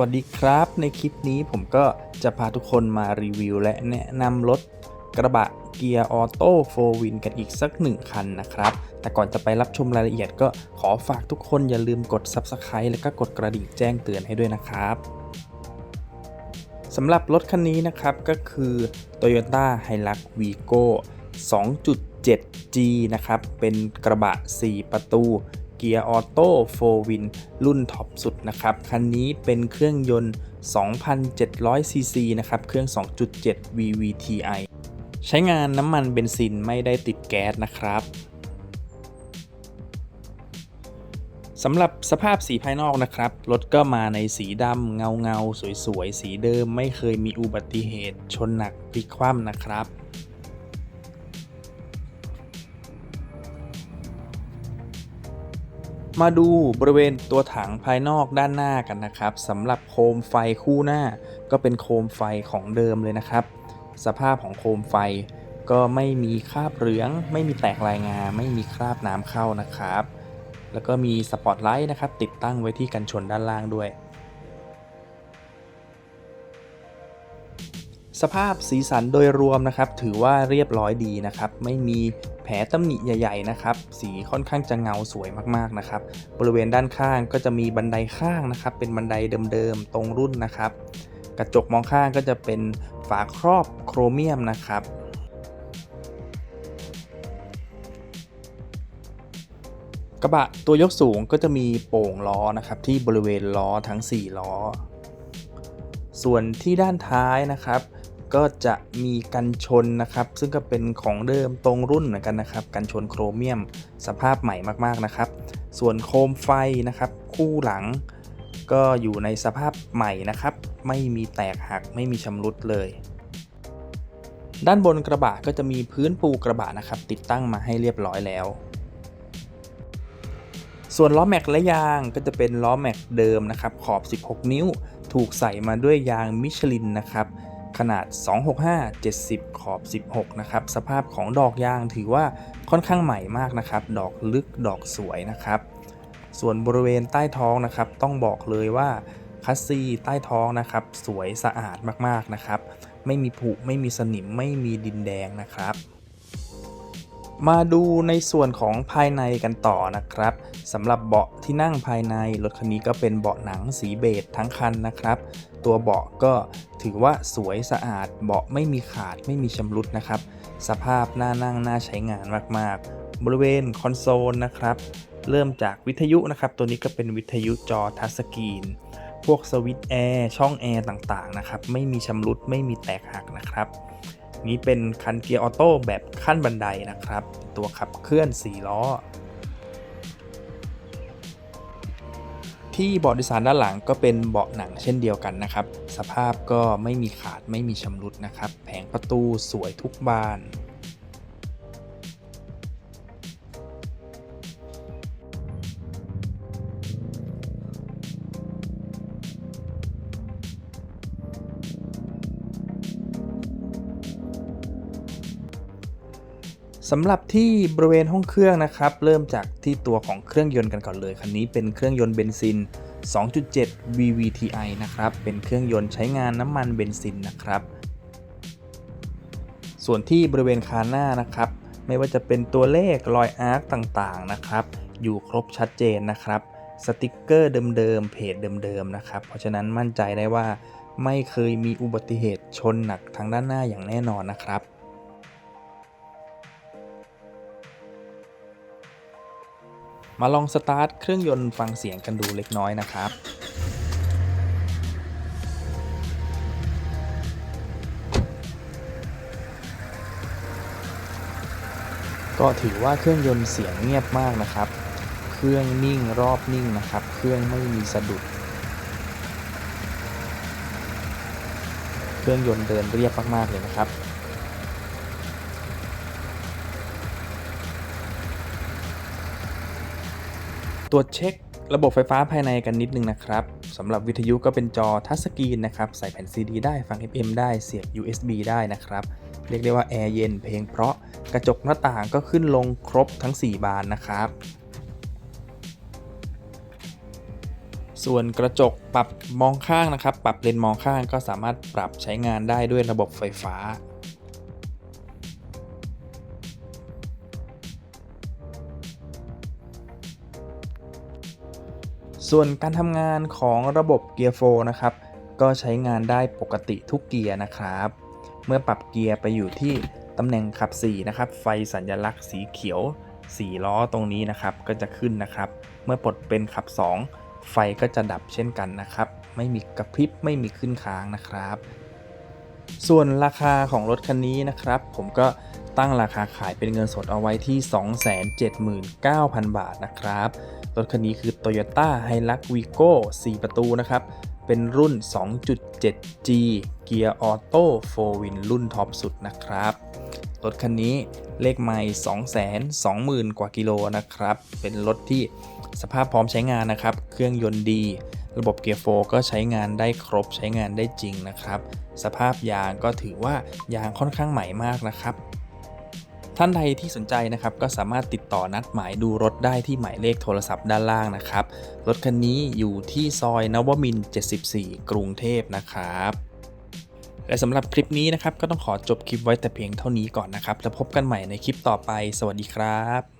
วัสดีครับ ในคลิปนี้ผมก็จะพาทุกคนมารีวิว และแนะนำรถกระบะเกียร์ออโต้โฟวินกันอีกสักหนึ่งคันนะครับ แต่ก่อนจะไปรับชมรายละเอียดก็ขอฝากทุกคนอย่าลืมกด Subscribe และก็กดกระดิ่งแจ้งเตือนให้ด้วยนะครับสำหรับรถคันนี้นะครับก็คือ Toyota Hilux Vigo 2.7G นะครับ เป็นกระบะ 4 ประตู เกียร์ออโต้โฟวินรุ่นท็อปสุดนะครับ คันนี้เป็นเครื่องยนต์ 2,700ซีซีนะครับ เครื่อง 2.7 VVTi ใช้งานน้ำมันเบนซินไม่ได้ติดแก๊สนะครับสำหรับสภาพสีภายนอกนะครับ รถก็มาในสีดำเงาเงาๆสวยๆ สีเดิมไม่เคยมีอุบัติเหตุ ชนหนักพลิกคว่ำนะครับ มาดูบริเวณตัวถังภายนอกด้านหน้ากันนะครับสำหรับโคมไฟคู่หน้า ก็เป็นโคมไฟของเดิมเลยนะครับ สภาพของโคมไฟก็ไม่มีคราบเหลือง ไม่มีแตกลายงา ไม่มีคราบน้ำเข้านะครับ แล้วก็มีสปอตไลท์นะครับ ติดตั้งไว้ที่กันชนด้านล่างด้วย สภาพสีสันโดยรวมนะครับ ถือว่าเรียบร้อยดีนะครับ ไม่มี แผลตำหนิใหญ่ ๆนะครับ สีค่อนข้างจะเงาสวยมากๆนะครับ บริเวณด้านข้างก็จะมีบันไดข้างนะครับ เป็นบันไดเดิมๆตรงรุ่นนะครับ กระจกมองข้างก็จะเป็นฝาครอบโครเมียมนะครับกระบะตัวยกสูงก็จะมีโป่งล้อนะครับที่บริเวณล้อทั้ง 4 ล้อ ส่วนที่ด้านท้ายนะครับ ก็จะมีกันชนนะครับ ซึ่งก็เป็นของเดิมตรงรุ่นเหมือนกันนะครับ กันชนโครเมียมสภาพใหม่มากๆนะครับ ส่วนโคมไฟนะครับ คู่หลัง ก็อยู่ในสภาพใหม่นะครับ ไม่มีแตกหักไม่มีชำรุดเลย ด้านบนกระบะก็จะมีพื้นปูกระบะนะครับ ติดตั้งมาให้เรียบร้อยแล้วส่วนล้อแม็กและยางก็จะเป็นล้อแม็กเดิมนะครับ ขอบ 16 นิ้ว ถูกใส่มาด้วยยางมิชลินนะครับ ขนาด 265 70 ขอบ 16 นะครับ สภาพของดอกยางถือว่าค่อนข้างใหม่มากนะครับ ดอกลึกดอกสวยนะครับ ส่วนบริเวณใต้ท้องนะครับ ต้องบอกเลยว่าคัสซีใต้ท้องนะครับ สวยสะอาดมากๆนะครับ ไม่มีผุไม่มีสนิมไม่มีดินแดงนะครับ มาดูในส่วนของภายในกันต่อนะครับสำหรับเบาะที่นั่งภายในรถคันนี้ก็เป็นเบาะหนังสีเบจทั้งคันนะครับ ตัวเบาะก็ ถือว่าสวยสะอาดเบาะไม่มีขาดไม่มีชำรุดนะครับ สภาพน่านั่งน่าใช้งานมากๆ บริเวณคอนโซลนะครับ เริ่มจากวิทยุนะครับ ตัวนี้ก็เป็นวิทยุจอทัชสกรีนพวกสวิตช์แอร์ช่องแอร์ต่างๆนะครับ ไม่มีชำรุดไม่มีแตกหักนะครับ นี้เป็นคันเกียร์ออโต้แบบขั้นบันไดนะครับ ตัวขับเคลื่อน 4 ล้อ ที่เบาะโดยสารด้านหลังก็เป็นเบาะหนังเช่นเดียวกันนะครับ สภาพก็ไม่มีขาดไม่มีชำรุดนะครับ แผงประตูสวยทุกบาน สำหรับที่บริเวณห้องเครื่องนะครับ เริ่มจากที่ตัวของเครื่องยนต์กันก่อนเลย คันนี้เป็นเครื่องยนต์เบนซิน 2.7 VVTi นะครับ เป็นเครื่องยนต์ใช้งานน้ำมันเบนซินนะครับ ส่วนที่บริเวณคานหน้านะครับ ไม่ว่าจะเป็นตัวเลขรอยอาร์คต่างๆนะครับ อยู่ครบชัดเจนนะครับ สติกเกอร์เดิมๆ เพจเดิมๆ นะครับ เพราะฉะนั้นมั่นใจได้ว่าไม่เคยมีอุบัติเหตุชนหนักทางด้านหน้าอย่างแน่นอนนะครับ มาลองสตาร์ทเครื่องยนต์ฟังเสียงกันดูเล็กน้อยนะครับก็ถือว่าเครื่องยนต์เสียงเงียบมากนะครับ เครื่องนิ่งรอบนิ่งนะครับ เครื่องไม่มีสะดุด เครื่องยนต์เดินเรียบมากๆเลยนะครับ ตรวจเช็คระบบไฟฟ้าภายในกันนิดนึงนะครับสำหรับวิทยุก็เป็นจอทัชสกรีนนะครับใส่แผ่น CD ได้ฟัง FM ได้เสียบ USB ได้นะครับ เรียกได้ว่าแอร์เย็นเพลงเพราะกระจกหน้าต่างก็ขึ้นลงครบทั้ง 4 บานนะครับ ส่วนกระจกปรับมองข้างนะครับ ปรับเลนมองข้างก็สามารถปรับใช้งานได้ด้วยระบบไฟฟ้า ส่วนการทำงานของระบบเกียร์โฟนะครับ ก็ใช้งานได้ปกติทุกเกียร์นะครับ เมื่อปรับเกียร์ไปอยู่ที่ตำแหน่งขับ4นะครับ ไฟสัญลักษณ์สีเขียว4ล้อตรงนี้นะครับ ก็จะขึ้นนะครับ เมื่อปลดเป็นขับ 2 ไฟก็จะดับเช่นกันนะครับ ไม่มีกระพริบไม่มีขึ้นค้างนะครับ ส่วนราคาของรถคันนี้นะครับ ผมก็ตั้งราคาขายเป็นเงินสดเอาไว้ที่ 279,000 บาทนะครับ รถคันนี้คือ Toyota Hilux Vigo 4 ประตูนะครับ เป็นรุ่น 2.7G เกียร์ออโต้4 Win รุ่นท็อปสุดนะครับ รถคันนี้เลขไม่220,000 กว่ากิโลนะครับ เป็นรถที่สภาพพร้อมใช้งานนะครับ เครื่องยนต์ดี ระบบเกียร์โฟก็ใช้งานได้ครบใช้งานได้จริงนะครับ สภาพยางก็ถือว่ายางค่อนข้างใหม่มากนะครับ ท่านใดที่สนใจนะครับก็สามารถติดต่อนัดหมายดูรถได้ที่หมายเลขโทรศัพท์ด้านล่างนะครับ รถคันนี้อยู่ที่ซอยนวมิน 74 กรุงเทพนะครับและสำหรับคลิปนี้นะครับก็ต้องขอจบคลิปไว้แต่เพียงเท่านี้ก่อนนะครับ แล้วพบกันใหม่ในคลิปต่อไป สวัสดีครับ